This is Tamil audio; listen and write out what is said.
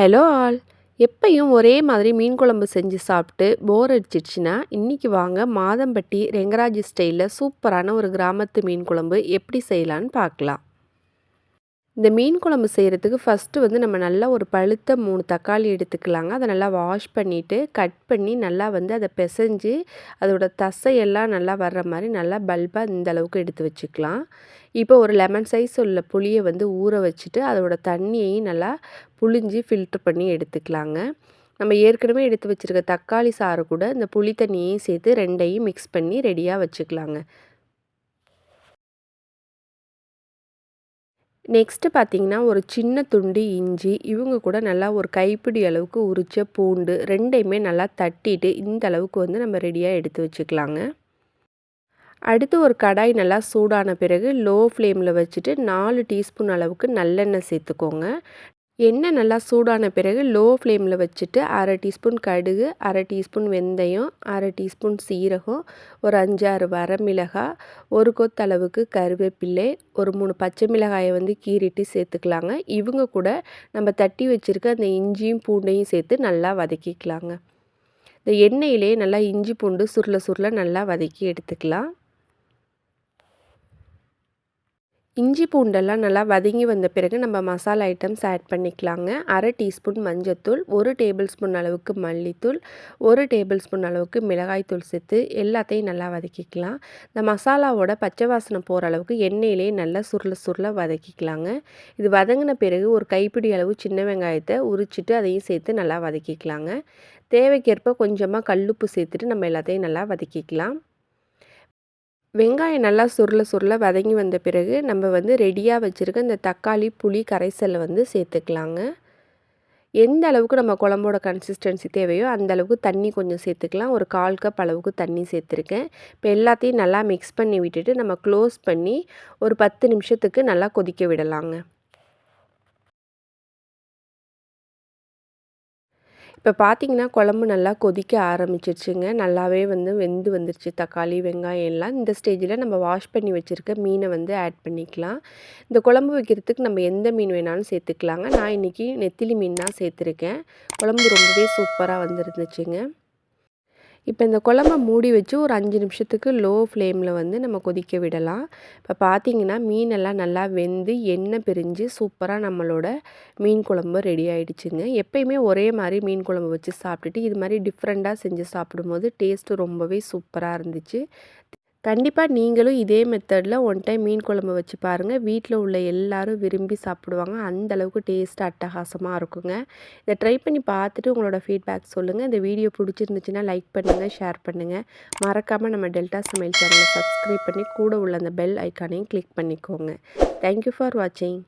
Hello all. எப்பையும் ஒரே மாதிரி மீன் குழம்பு செஞ்சு சாப்பிட்டு போர் அடிச்சிடுச்சுன்னா இன்றைக்கி வாங்க மாதம்பட்டி ரெங்கராஜ் ஸ்டைலில் சூப்பரான ஒரு கிராமத்து மீன் குழம்பு எப்படி செய்யலான்னு பார்க்கலாம். இந்த மீன் குழம்பு செய்கிறதுக்கு ஃபஸ்ட்டு வந்து நம்ம நல்லா ஒரு பழுத்த மூணு தக்காளி எடுத்துக்கலாங்க. அதை நல்லா வாஷ் பண்ணிவிட்டு கட் பண்ணி நல்லா வந்து அதை பிசைஞ்சு அதோட தசையெல்லாம் நல்லா வர்ற மாதிரி நல்லா பல்பாக இந்த அளவுக்கு எடுத்து வச்சுக்கலாம். இப்போ ஒரு லெமன் சைஸ் உள்ள புளியை வந்து ஊற வச்சுட்டு அதோட தண்ணியையும் நல்லா புளிஞ்சு ஃபில்ட்ரு பண்ணி எடுத்துக்கலாங்க. நம்ம ஏற்கனவே எடுத்து வச்சுருக்க தக்காளி சாறு கூட இந்த புளி தண்ணியையும் சேர்த்து ரெண்டையும் மிக்ஸ் பண்ணி ரெடியாக வச்சுக்கலாங்க. நெக்ஸ்ட்டு பார்த்திங்கன்னா ஒரு சின்ன துண்டு இஞ்சி இவங்க கூட நல்லா ஒரு கைப்பிடி அளவுக்கு உரித்த பூண்டு ரெண்டையுமே நல்லா தட்டிட்டு இந்த அளவுக்கு வந்து நம்ம ரெடியாக எடுத்து வச்சுக்கலாங்க. அடுத்து ஒரு கடாய் நல்லா சூடான பிறகு லோ ஃப்ளேமில் வச்சுட்டு நாலு டீஸ்பூன் அளவுக்கு நல்லெண்ணெய் சேர்த்துக்கோங்க. எண்ணெய் நல்லா சூடான பிறகு லோ ஃப்ளேமில் வச்சுட்டு அரை டீஸ்பூன் கடுகு அரை டீஸ்பூன் வெந்தயம் அரை டீஸ்பூன் சீரகம் ஒரு அஞ்சாறு வரமிளகாய் ஒரு கொத்தளவுக்கு கருவேப்பிள்ளை ஒரு மூணு பச்சை மிளகாயை வந்து கீறிட்டு சேர்த்துக்கலாங்க. இவங்க கூட நம்ம தட்டி வச்சுருக்க அந்த இஞ்சியும் பூண்டையும் சேர்த்து நல்லா வதக்கிக்கலாங்க. இந்த எண்ணெயிலே நல்லா இஞ்சி பூண்டு சுருள சுருள நல்லா வதக்கி எடுத்துக்கலாம். இஞ்சி பூண்டெல்லாம் நல்லா வதங்கி வந்த பிறகு நம்ம மசாலா ஐட்டம்ஸ் ஆட் பண்ணிக்கலாங்க. அரை டீஸ்பூன் மஞ்சத்தூள் ஒரு டேபிள் ஸ்பூன் அளவுக்கு மல்லித்தூள் ஒரு டேபிள் ஸ்பூன் அளவுக்கு மிளகாய்த்தூள் சேர்த்து எல்லாத்தையும் நல்லா வதக்கிக்கலாம். இந்த மசாலாவோட பச்சை வாசனை போகிற அளவுக்கு எண்ணெயிலே நல்லா சுருள சுருள வதக்கிக்கலாங்க. இது வதங்கின பிறகு ஒரு கைப்பிடி அளவு சின்ன வெங்காயத்தை உரிச்சிட்டு அதையும் சேர்த்து நல்லா வதக்கிக்கலாங்க. தேவைக்கேற்ப கொஞ்சமாக கல்லுப்பு சேர்த்துட்டு நம்ம எல்லாத்தையும் நல்லா வதக்கிக்கலாம். வெங்காயம் நல்லா சுருள சுருள வதங்கி வந்த பிறகு நம்ம வந்து ரெடியாக வச்சுருக்க இந்த தக்காளி புளி கரைசலை வந்து சேர்த்துக்கலாங்க. எந்த அளவுக்கு நம்ம குழம்போட கன்சிஸ்டன்சி தேவையோ அந்த அளவுக்கு தண்ணி கொஞ்சம் சேர்த்துக்கலாம். ஒரு கால் கப் அளவுக்கு தண்ணி சேர்த்துருக்கேன். இப்போ எல்லாத்தையும் நல்லா மிக்ஸ் பண்ணி விட்டுட்டு நம்ம க்ளோஸ் பண்ணி ஒரு பத்து நிமிஷத்துக்கு நல்லா கொதிக்க விடலாங்க. இப்போ பார்த்தீங்கன்னா குழம்பு நல்லா கொதிக்க ஆரம்பிச்சிருச்சுங்க. நல்லாவே வந்து வெந்து வந்துருச்சு. தக்காளி வெங்காயம் எல்லாம் இந்த ஸ்டேஜில் நம்ம வாஷ் பண்ணி வச்சுருக்க மீனை வந்து ஆட் பண்ணிக்கலாம். இந்த குழம்பு வைக்கிறதுக்கு நம்ம எந்த மீன் வேணாலும் சேர்த்துக்கலாங்க. நான் இன்றைக்கி நெத்திலி மீன் தான் சேர்த்துருக்கேன். குழம்பு ரொம்பவே சூப்பராக வந்துருந்துச்சுங்க. இப்போ இந்த குழம்ப மூடி வச்சு ஒரு அஞ்சு நிமிஷத்துக்கு லோ ஃப்ளேமில் வந்து நம்ம கொதிக்க விடலாம். இப்போ பார்த்திங்கன்னா மீனெல்லாம் நல்லா வெந்து எண்ணெய் பிரிஞ்சு சூப்பராக நம்மளோட மீன் குழம்பு ரெடி ஆகிடுச்சுங்க எப்பயுமே ஒரே மாதிரி மீன் குழம்பு வச்சு சாப்பிட்டுட்டு இது மாதிரி டிஃப்ரெண்ட்டாக செஞ்சு சாப்பிடும்போது டேஸ்ட்டு ரொம்பவே சூப்பராக இருந்துச்சு. கண்டிப்பாக நீங்களும் இதே மெத்தடில் ஒன் டைம் மீன் குழம்பு வச்சு பாருங்கள் வீட்டில் உள்ள எல்லோரும் விரும்பி சாப்பிடுவாங்க. அந்தளவுக்கு டேஸ்ட் அட்டகாசமாக இருக்குங்க. இதை ட்ரை பண்ணி பார்த்துட்டு உங்களோட ஃபீட்பேக் சொல்லுங்கள் இந்த வீடியோ பிடிச்சிருந்துச்சுன்னா லைக் பண்ணுங்கள் ஷேர் பண்ணுங்கள் மறக்காமல் நம்ம டெல்டா சமையல் சேனலை சப்ஸ்கிரைப் பண்ணி கூட உள்ள அந்த பெல் ஐக்கானையும் கிளிக் பண்ணிக்கோங்க. தேங்க்யூ ஃபார் வாட்சிங்